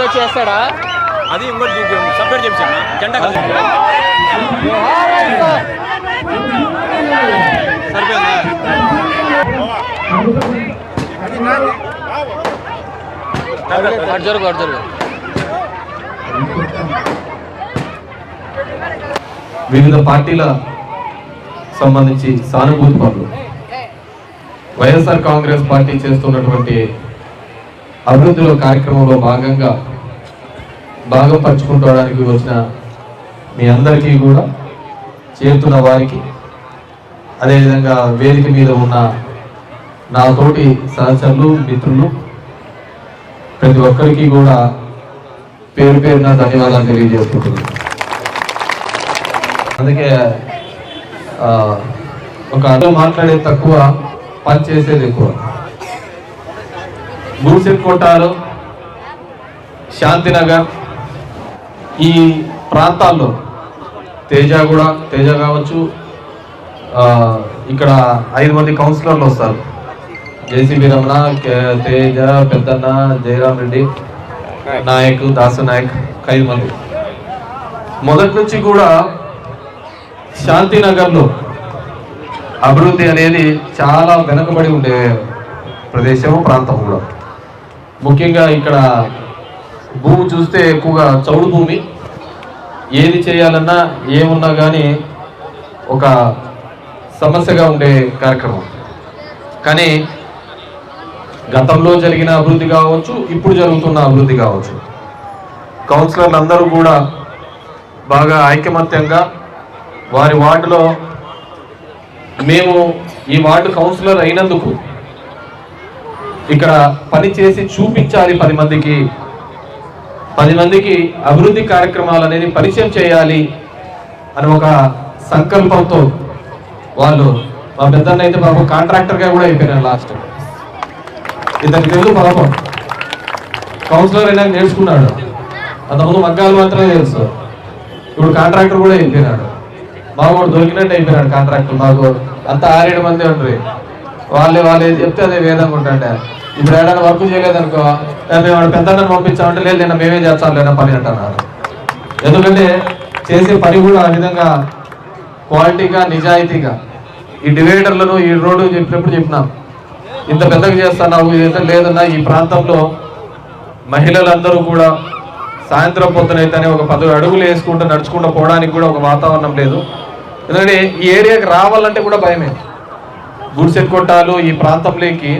ఏదో చేస్తాడా? అది ఇంకోటి సపరేట్ చేపించాను జెండా కలిసి సరిపోయిందా? అటు జరుగు అటు జరుగు. వివిధ పార్టీల సంబంధించి సానుభూతి పనులు. వైఎస్ఆర్ కాంగ్రెస్ పార్టీ చేస్తున్నటువంటి అభివృద్ధిలో కార్యక్రమంలో భాగంగా భాగం పంచుకుంటాడానికి వచ్చిన మీ అందరికీ కూడా చేరుతున్న వారికి అదేవిధంగా వేదిక మీద ఉన్న నా తోటి సహచరులు మిత్రులు ప్రతి ఒక్కరికి కూడా పేరు పేరున ధన్యవాదాలు తెలియజేసుకుంటున్నాను. అందుకే ఒక అర్థం మాట్లాడేది తక్కువ పని చేసేది ఎక్కువ. గూడ్సెట్ కొట్టారు శాంతినగర్ ఈ ప్రాంతాల్లో తేజ కూడా తేజ కావచ్చు ఇక్కడ ఐదు మంది కౌన్సిలర్లు వస్తారు. జేసీబీ రమణ తేజ పెద్దన్న జయరామ్ రెడ్డి నాయక్ దాసు నాయక్ ఐదు మంది. మొదటి నుంచి కూడా శాంతినగర్లో అభివృద్ధి అనేది చాలా వెనుకబడి ఉండే ప్రదేశం ప్రాంతం కూడా. ముఖ్యంగా ఇక్కడ భూమి చూస్తే ఎక్కువగా చౌడు భూమి. ఏది చేయాలన్నా ఏమున్నా కానీ ఒక సమస్యగా ఉండే కార్యక్రమం. కానీ గతంలో జరిగిన అభివృద్ధి కావచ్చు ఇప్పుడు జరుగుతున్న అభివృద్ధి కావచ్చు. కౌన్సిలర్లు అందరూ కూడా బాగా ఐకమత్యంగా వారి వార్డులో మేము ఈ వార్డు కౌన్సిలర్ అయినందుకు ఇక్కడ పని చేసి చూపించాలి పది మందికి. పది మందికి అభివృద్ధి కార్యక్రమాలు అనేది పరిచయం చేయాలి అని ఒక సంకల్పంతో వాళ్ళు మా పెద్దన్న అయితే పాపం కాంట్రాక్టర్గా కూడా అయిపోయినారు లాస్ట్ ఇతనికి తెలుసు పాపం. కౌన్సిలర్ అయినా నేర్చుకున్నాడు. అంతకుముందు మగ్గాలు మాత్రమే తెలుసు. ఇప్పుడు కాంట్రాక్టర్ కూడా అయిపోయినాడు. మామూలు దొరికినట్టు అయిపోయినాడు కాంట్రాక్టర్ మాకు అంతా ఆరేడు మంది ఉంటుంది వాళ్ళే వాళ్ళు చెప్తే అదే వేదంగా ఉంటాడు ఇప్పుడు ఏడాది వర్క్ చేయలేదనుకో మేము వాడు పంపించామంటే లేదు నేను మేమే చేస్తాం లేదా పని అంటున్నారు ఎందుకంటే చేసే పని కూడా ఆ విధంగా క్వాలిటీగా నిజాయితీగా. ఈ డివైడర్లను ఈ రోడ్డు చెప్పినప్పుడు చెప్పినాం. ఇంత పెద్దగా చేస్తున్నావు ఇదైతే లేదన్నా ఈ ప్రాంతంలో మహిళలందరూ కూడా సాయంత్రం పొద్దునైతేనే ఒక పది అడుగులు వేసుకుంటూ నడుచుకుంటూ పోవడానికి కూడా ఒక వాతావరణం లేదు. ఎందుకంటే ఈ ఏరియాకి రావాలంటే కూడా భయమే. గుడిసెట్ కొట్టాలు ఈ ప్రాంతంలోకి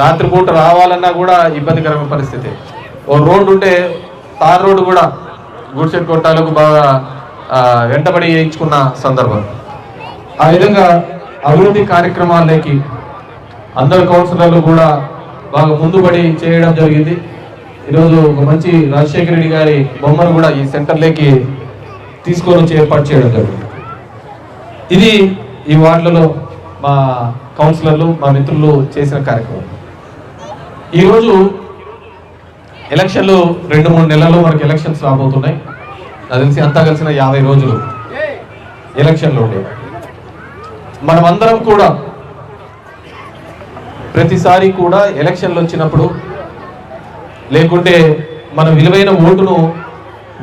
రాత్రిపూట రావాలన్నా కూడా ఇబ్బందికరమైన పరిస్థితి. ఓ రోడ్డు ఉంటే తార్ రోడ్డు కూడా గుడిసెట్ కొట్టాలకు బాగా వెంటబడి వేయించుకున్న సందర్భం. ఆ విధంగా అభివృద్ధి కార్యక్రమాలకి అందరు కౌన్సిలర్లు కూడా బాగా ముందుబడి చేయడం జరిగింది. ఈరోజు ఒక మంచి రాజశేఖర రెడ్డి గారి బొమ్మను కూడా ఈ సెంటర్లోకి తీసుకొని వచ్చి ఏర్పాటు చేయడం జరిగింది. ఇది ఈ వార్డులలో మా కౌన్సిలర్లు మా మిత్రులు చేసిన కార్యక్రమం. ఈరోజు ఎలక్షన్లు రెండు మూడు నెలల్లో మనకి ఎలక్షన్స్ రాబోతున్నాయి. నాకు తెలిసి అంతా కలిసిన యాభై రోజులు ఎలక్షన్లు ఉండేవి మనమందరం కూడా ప్రతిసారి కూడా ఎలక్షన్లు వచ్చినప్పుడు లేకుంటే మన విలువైన ఓటును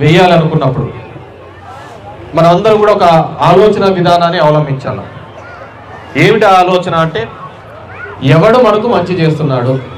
వేయాలనుకున్నప్పుడు మనమందరం కూడా ఒక ఆలోచన విధానాన్ని అవలంబించాలి. ఏమిటి ఆలోచన అంటే ఎవడు మనకు మంచి చేస్తున్నాడు?